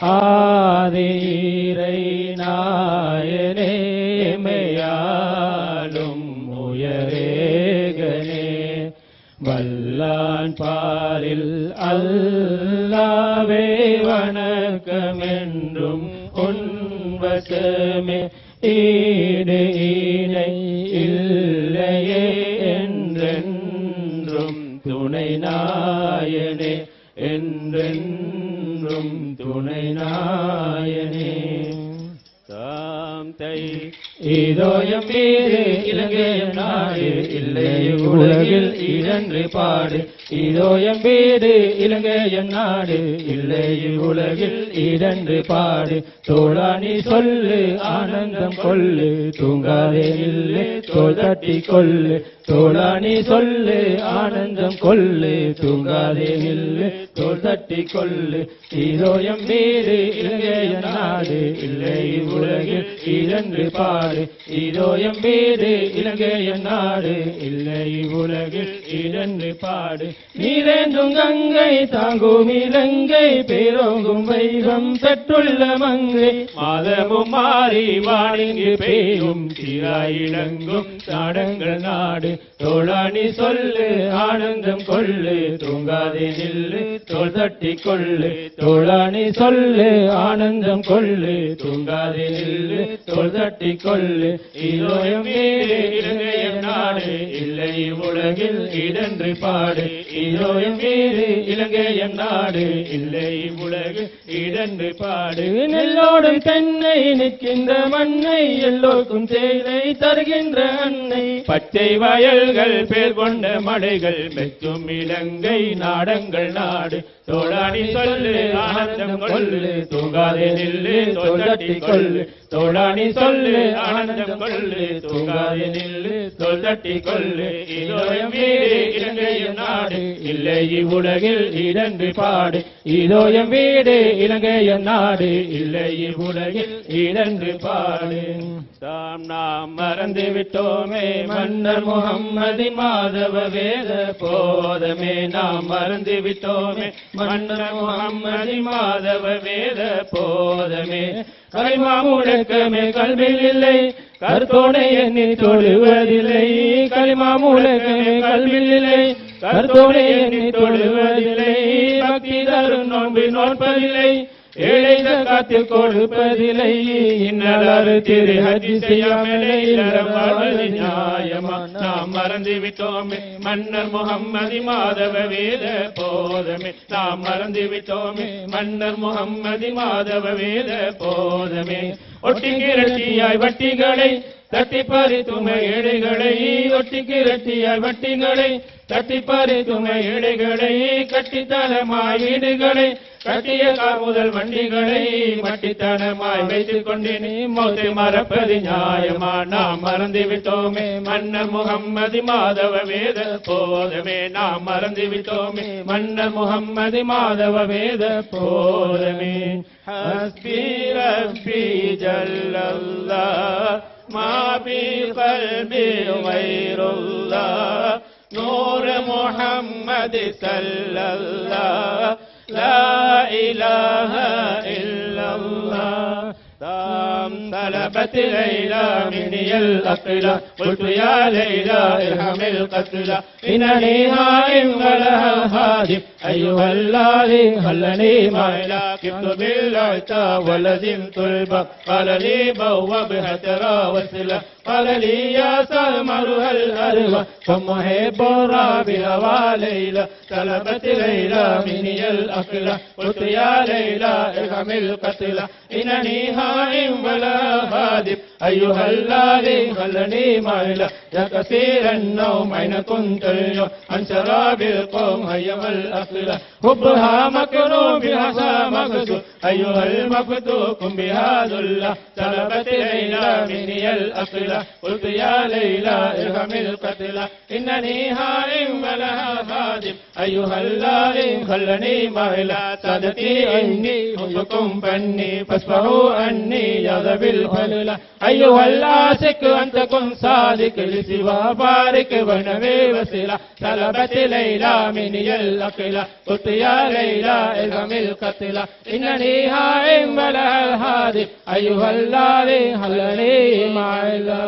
ஆதீரை நாயனே உயரேகனே. வல்லான் பாரில் அல்லாவே வணக்கமென்றும் உன்வசமே ஈடு இணை இல்லை தாம் தை இதோயம் மீது இலங்கையம் நாடு இல்லை. உலகில் இரண்டு பாடு. இதோயம் மீது இலங்கையம் நாடு இல்லை. உலகில் இரண்டு பாடு. தோழானி சொல்லு ஆனந்தம் கொள்ளு. தூங்காதே இல்லை தோள் தட்டி கொள்ளு. தோழானி சொல்லு ஆனந்தம் கொள்ளு. தூங்காதே நில்லு தோள் தட்டி கொள்ளு. இதோயம் வீடு இலங்கைய நாடு இல்லை. உலகில் இலங்கு பாடு. இதோயம் மீது இலங்கைய நாடு. இல்லை உலகில் இலங்கு பாடு. நீரேந்தும் கங்கை தாங்கும் இலங்கை பேரோங்கும் வைகம் பெற்றுள்ள மங்கை. மாதமும் மாறி வாணிங்கு பெய்யும். சீராயிடங்கும் நாடங்கள் நாடு. தோழாணி சொல்லு ஆனந்தம் கொள்ளு. தூங்காதே நில்லு தோள் தட்டி கொள்ளு தோழாணி சொல்லு ஆனந்தம் கொள்ளு தூங்காதே நில்லு தோள் தட்டி கொள்ளு. இலோயம் வீடு இலங்கையம் நாடு இல்லை உலகில் இடன்று பாடு. இலோயம் வீடு இலங்கையம் நாடு இல்லை உலகில் இடன்று பாடு. நெல்லோடும் தென்னை நிற்கின்ற மண்ணை எல்லோருக்கும் தேயிலை தருகின்ற அன்னை. பச்சை வயல்கள் பேர் கொண்ட மலைகள் மெச்சும் இலங்கை நாடங்கள் நாடு. தோழாணி சொல்லு ஆனந்தம் கொள்ளு தூங்காதே நில்லு தோள் கொள்ளு. தோழாணி சொல்லு ஆனந்தம் கொள்ளு தூங்காதே நில்லு தோள் தட்டி கொள்ளு. இதோயம் வீடு இலங்கையும் நாடு இல்லை இவ்வுலகில் இரண்டு பாடு. இதோயம் வீடு இலங்கையும் நாடு இல்லை இவ்வுலகில் இரண்டு பாடு. தாம் நாம் மறந்து விட்டோமே மன்னர் முகம்மதி மாதவ வேத போதமே. நாம் மறந்து விட்டோமே மன்னர் முகம்மதி மாதவ வேத போதமே. கலிமா முழக்கமே கல்வியில் இல்லை. கருத்தோனை எண்ணி தொழுவதில்லை. களிமா முழக்கமே கல்வியில் இல்லை. கருத்தோனை எண்ணி தொழுவதில்லை. பக்தி தரும் நோன்பு நோட்பதில்லை ஏழை காத்து கொடுப்பதில்லை. இன்னலாறு திரு ஹஜி செய்யாமலே நியாயமா? நாம் மறந்து விட்டோமே. மன்னர் முகம்மதி மாதவ வேத போதமே. நாம் மறந்து விட்டோமே. மன்னர் முகம்மதி மாதவ வேத போதமே. ஒட்டி கிரட்டியாய் வட்டிகளை தட்டி பறி துமை ஒட்டி கிரட்டியாய் வட்டிகளை தட்டி பறி துமை ஏழைகளை கட்டித்தனமாய் வீடுகளை கட்டியக்கால் முதல் வண்டிகளை மட்டித்தனமாய் வைத்துக் கொண்டு நீ மௌத்தை மறப்பது நியாயமா? நாம் மறந்து விட்டோமே மன்ன முகம்மதி மாதவ வேத போதமே. நாம் மறந்து விட்டோமே மன்ன முகம்மதி மாதவ வேத போதமே. ஹஸ்பி ரப்பி ஜல்லல்லா மாபி கல்பி வைருல்லா நூறு முகம்மதி சல்லல்லா لا إله إلا الله. تام طلبت ليلى مني الأقلة. قلت يا ليلى ارحم القتلى. إنني هائم ولها هادم أيها الذي خلني مائلا كبت بالعتا ولزمت الباب قال لي بوابها ترى وسلا قال لي يا سمرها الأروى فمحب رابها ليلى طلبت ليلى مني الأقلة قلت يا ليلى ارحم القتلى إنني هائم ولا خادم أيها الذي خلني مائلا يا كثير النوم أين كنت اليوم؟ عن شراب القوم أيها الأقلة حبها مكروم بها مكسور أيها المفتوك بها ذلة طلبت ليلى مني قلت يا ليلى ارحم القتلى إنني هائم ولها خادم. أيها الذي خلني مائلا سادتي إني حبكم فني فاصفحوا عني يا ذوي بالفضل أيها العاشق أن تكن صادق لسوى بارك ونبي وسيلة. طلبت ليلى مني الأقلة قلت يا ليلى ارغم القتلة إنني هائم ولها الهادي أيها هلني مع الله